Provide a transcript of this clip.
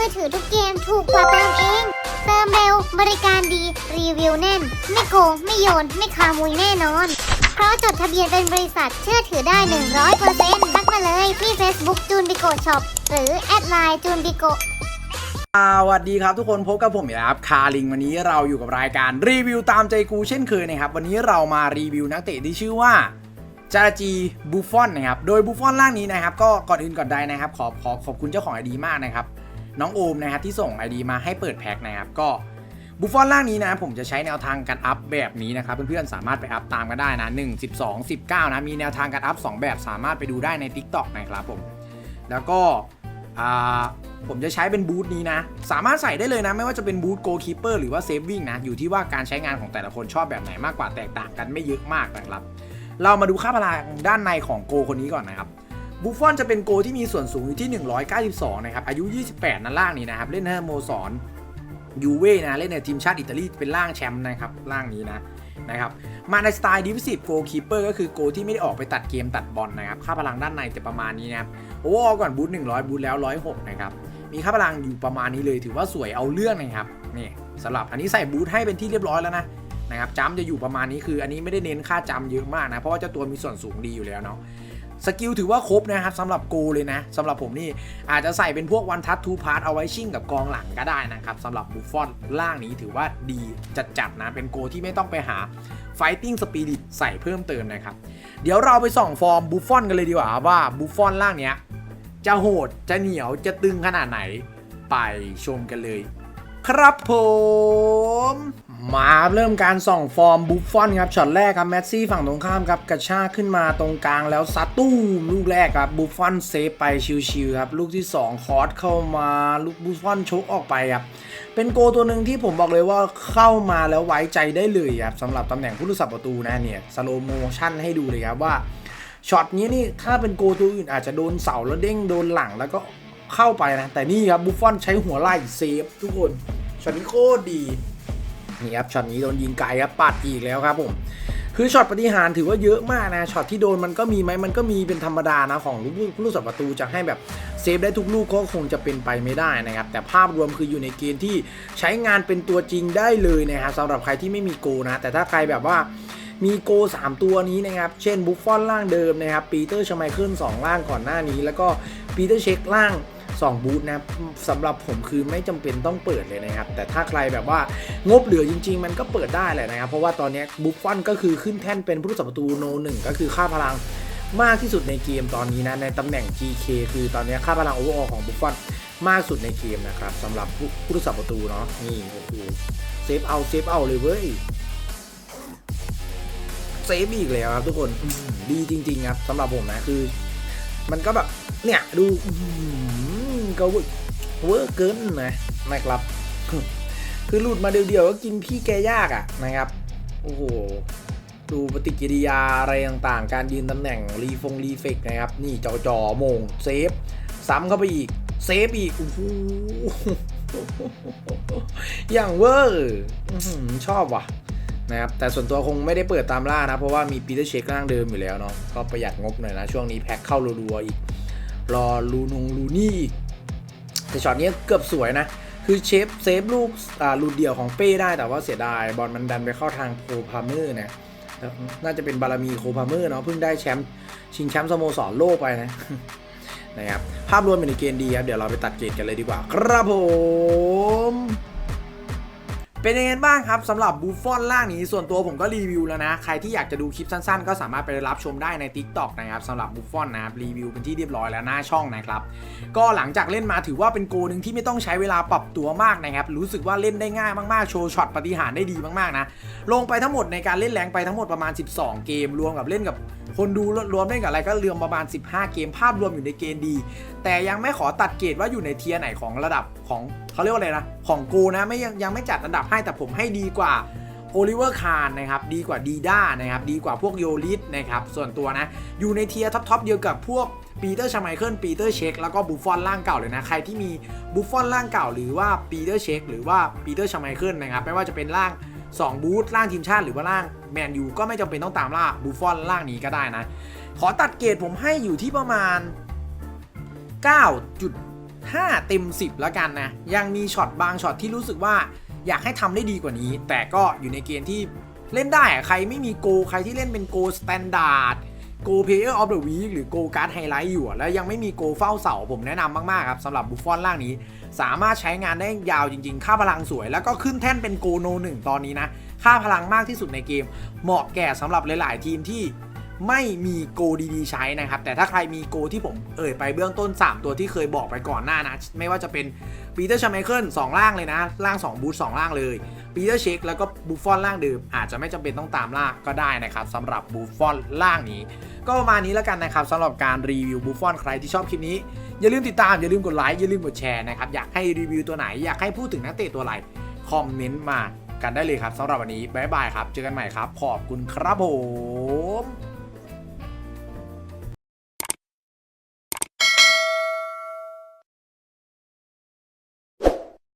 มือถือทุกเกมถูกกว่าเติมเอง เติมเร็วบริการดี รีวิวแน่น ไม่โกง ไม่โยน ไม่ขโมยแน่นอน เพราะจดทะเบียนเป็นบริษัทเชื่อถือได้ 100%ทักมาเลยที่ Facebook จูนบิโกช็อปหรือแอดไลน์จูนบิโกสวัสดีครับทุกคนพบกับผมครับคาริงวันนี้เราอยู่กับรายการรีวิวตามใจกูเช่นเคยนะครับ วันนี้เรามารีวิวนักเตะที่ชื่อว่าจาราจีบูฟอนนะครับ โดยบูฟอนล่างนี้นะครับ ก็ก่อนอื่นก่อนใดนะครับ ขอขอขอบคุณเจ้าของไอดีมากนะครับ น้องโอมนะครับที่ส่งไอดีมาให้เปิดแพ็คนะครับก็บูฟฟอนร่างนี้นะผมจะใช้แนวทางการอัพแบบนี้นะครับเพื่อนๆสามารถไปอัพตามกันได้นะ 1 12 19 นะมีแนวทางการอัพสองแบบสามารถไปดูได้ใน TikTok นะครับผม แล้วก็ผมจะใช้เป็นบูธนี้นะ สามารถใส่ได้เลยนะ ไม่ว่าจะเป็นบูธโกคีเปอร์หรือว่าเซฟวิ่งนะ อยู่ที่ว่าการใช้งานของแต่ละคนชอบแบบไหนมากกว่าแตกต่างกันไม่เยอะมากนะครับ เรามาดูค่าพลังด้านในของโกคนนี้ก่อนนะครับ บุฟฟอนจะเป็นโกที่มีส่วนสูงอยู่ที่ 192 นะครับ อายุ 28 นั่นล่างนี้นะครับ เล่นให้สโมสรยูเว่นะ เล่นในทีมชาติอิตาลีเป็นล่างแชมป์นะครับ ล่างนี้นะนะครับมาในสไตล์ดิฟซิฟโกคีเปอร์ก็คือโกที่ไม่ได้ออกไปตัดเกมตัดบอลนะครับ ค่าพลังด้านในจะประมาณนี้นะครับโอ้ก่อนบูท100 บูทแล้ว 106 นะครับ มีค่าพลังอยู่ประมาณนี้เลย ถือว่าสวยเอาเรื่องนะครับนี่สำหรับอันนี้ใส่บูทให้เป็นที่เรียบร้อยแล้วนะนะครับจัมจะอยู่ประมาณนี้คืออันนี้ไม่ได้เน้นค่าจัมเยอะมากนะเพราะว่าเจ้าตัวมีส่วนสูงดีอยู่แล้วเนาะ สกิลถือว่าครบนะครับสำหรับโกเลยนะสำหรับผมนี่อาจจะใส่เป็นพวกวันทั t ทูพาร์ทเอาไว้ชิ่งกับกองหลังก็ได้นะครับสำหรับบุฟฟอนล่างนี้ถือว่าดีจัดๆนะเป็นโกที่ไม่ต้องไปหา Fighting Spirit ใส่เพิ่มเติมนะครับ เดี๋ยวเราไปส่องฟอร์มบุฟฟอนกันเลยดีกว่าว่าบุฟฟอนล่างเนี้ยจะโหดจะเหนียวจะตึงขนาดไหนไปชมกันเลย ครับผม มาเริ่มการส่องฟอร์มบุฟฟอนครับช็อตแรกครับแมสซี่ฝั่งตรงข้ามครับกระชากขึ้นมาตรงกลางแล้วซัดตู้มลูกแรกครับบุฟฟอนเซฟไปชิวๆครับลูกที่ 2 คอร์สเข้ามาลูกบุฟฟอนชกออกไปครับเป็นโกตัวหนึ่งที่ผมบอกเลยว่าเข้ามาแล้วไว้ใจได้เลยครับสำหรับตำแหน่งผู้รักษาประตูนะเนี่ยสโลโมชั่นให้ดูเลยครับว่าช็อตนี้นี่ถ้าเป็นโกตัวอื่นอาจจะโดนเสาแล้วเด้งโดนหลังแล้วก็เข้าไปนะแต่นี่ครับบุฟฟอนใช้หัวไหล่เซฟทุกคนช็อตนี้โคตรดี นี่ครับช็อตนี้โดนยิงไกลครับปัดอีกแล้วครับผมคือช็อตปฏิหารถือว่าเยอะมากนะช็อตที่โดนมันก็มีไหมมันก็มีเป็นธรรมดานะของลูกผู้รักษาประตูจะให้แบบเซฟได้ทุกลูกก็คงจะเป็นไปไม่ได้นะครับแต่ภาพรวมคืออยู่ในเกณฑ์ที่ใช้งานเป็นตัวจริงได้เลยนะครับสำหรับใครที่ไม่มีโกนะ แต่ถ้าใครแบบว่ามีโก 3 ตัวนี้นะครับ เช่นบุฟฟอนล่างเดิมนะครับปีเตอร์ชไมเคิล2ล่างก่อนหน้านี้ แล้วก็ปีเตอร์เช็คล่าง 2 บูธนะสำหรับผมคือไม่จำเป็นต้องเปิดเลยนะครับ แต่ถ้าใครแบบว่างบเหลือจริง ๆ มันก็เปิดได้แหละนะครับ เพราะว่าตอนนี้บุฟฟอนก็คือขึ้นแท่นเป็นผู้รักษาประตูโนหนึ่งก็คือค่าพลังมากที่สุดในเกมตอนนี้นะในตำแหน่ง GK คือตอนนี้ค่าพลังโอเวอร์อของบุฟฟอนมากสุดในเกมนะครับสำหรับผู้รักษาประตูเนาะนี่โอ้โหเซฟเอาเซฟเอาเลยเว้ยเซฟอีกแล้วครับทุกคนดีจริง ๆ ครับสำหรับผมนะคือ มันก็แบบเนี่ยดู ก็เวอร์เวอร์เกินนะนะครับ คือหลุดมาเดียวๆก็กินพี่แกยากอะนะครับ โอ้โห ดูปฏิกิริยาอะไรต่างๆ การยืนตำแหน่งรีฟงรีเฟกนะครับ นี่จอจอๆโมงเซฟ ซ้ำเข้าไปอีก เซฟอีก โอ้โห อย่างเวอร์ชอบว่ะนะครับแต่ส่วนตัวคงไม่ได้เปิดตามล่านะ เพราะว่ามีปีเตอร์เชคร่างเดิมอยู่แล้วเนาะก็ประหยัดงบหน่อยนะ ช่วงนี้แพ็คเข้ารัวๆอีก รอลูนงลูนี่อีก แต่ช็อตนี้เกือบสวยนะ คือเชฟเซฟลูกลูดเดียวของเป้ได้แต่ว่าเสียดายบอลมันดันไปเข้าทางโคพาเมอร์นะน่าจะเป็นบารมีโคพาเมอร์เนาะเพิ่งได้แชมป์ชิงแชมป์สโมสรโลกไปนะนะครับภาพรวมเป็นเกณฑ์ดีครับเดี๋ยวเราไปตัดเกรดกันเลยดีกว่า ครับผม เป็นยังไงบ้างครับสำหรับบูฟฟอนล่างนี้ส่วนตัวผมก็รีวิวแล้วนะ ใครที่อยากจะดูคลิปสั้นๆ ก็สามารถไปรับชมได้ใน TikTok นะครับสำหรับบูฟฟอนนะครับรีวิวเป็นที่เรียบร้อยแล้วหน้าช่องนะครับ ก็หลังจากเล่นมาถือว่าเป็นโกหนึ่งที่ไม่ต้องใช้เวลาปรับตัวมากนะครับ รู้สึกว่าเล่นได้ง่ายมากๆ โชว์ช็อตปฏิหารได้ดีมากๆนะ ลงไปทั้งหมดในการเล่นแรงไปทั้งหมดประมาณ 12 เกมรวมกับเล่นกับ คนดูรวมเล่นกับอะไรก็เรืองประมาณ 15 เกมภาพรวมอยู่ในเกณฑ์ดี แต่ยังไม่ขอตัดเกรดว่าอยู่ในเทียร์ไหนของระดับของเขาเรียกว่าอะไรนะ ของกูนะไม่ยังยังไม่จัดอันดับให้แต่ผมให้ดีกว่าโอลิเวอร์คารนะครับดีกว่าดีด้านะครับดีกว่าพวกโยลิสนะครับส่วนตัวนะ อยู่ในเทียร์ท็อปๆเดียวกับพวกปีเตอร์ชาไมเคิลปีเตอร์เชคแล้วก็บุฟฟอนร่างเก่าเลยนะ ใครที่มีบุฟฟอนร่างเก่า หรือว่าปีเตอร์เชคหรือว่าปีเตอร์ชาไมเคิลนะครับไม่ว่าจะเป็นร่าง 2 บูธล่างทีมชาติหรือว่าล่างแมนยูก็ไม่จำเป็นต้องตามล่าบูฟอนล่างนี้ก็ได้นะ ขอตัดเกรดผมให้อยู่ที่ประมาณ 9.5 เต็ม 10 แล้วกันนะ ยังมีช็อตบางช็อตที่รู้สึกว่าอยากให้ทำได้ดีกว่านี้ แต่ก็อยู่ในเกณฑ์ที่เล่นได้ใครไม่มีโก ใครที่เล่นเป็นโกสแตนดาร์ด โกเพเยอร์ออฟเดอะวีคหรือโกการ์ดไฮไลท์อยู่อะแล้วยังไม่มีโกเฝ้าเสาผมแนะนำมากๆครับสำหรับบุฟฟอนล่างนี้ สามารถใช้งานได้ยาวจริงๆ ค่าพลังสวย แล้วก็ขึ้นแท่นเป็นโกโนหนึ่งตอนนี้นะ ค่าพลังมากที่สุดในเกม เหมาะแก่สำหรับหลาย ๆ ทีมที่ ไม่มีโกดีๆใช้นะครับ แต่ถ้าใครมีโกที่ผมเอ่ยไปเบื้องต้น 3 ตัวที่เคยบอกไปก่อนหน้านะ ไม่ว่าจะเป็นปีเตอร์ชาไมเคิลสองล่างเลยนะ ล่าง 2 บูทสองล่างเลยปีเตอร์เชคแล้วก็บูฟฟอนล่างเดิมอาจจะไม่จำเป็นต้องตามล่างก็ได้นะครับสำหรับบูฟฟอนล่างนี้ ก็ประมาณนี้แล้วกันนะครับสำหรับการรีวิวบูฟฟอนใครที่ชอบคลิปนี้ อย่าลืมติดตามอย่าลืมกดไลค์อย่าลืมกดแชร์นะครับอยากให้รีวิวตัวไหนอยากให้พูดถึงนักเตะตัวอะไรคอมเมนต์มากันได้เลยครับสำหรับวันนี้บ๊ายบายครับ เจอกันใหม่ครับ ขอบคุณครับผม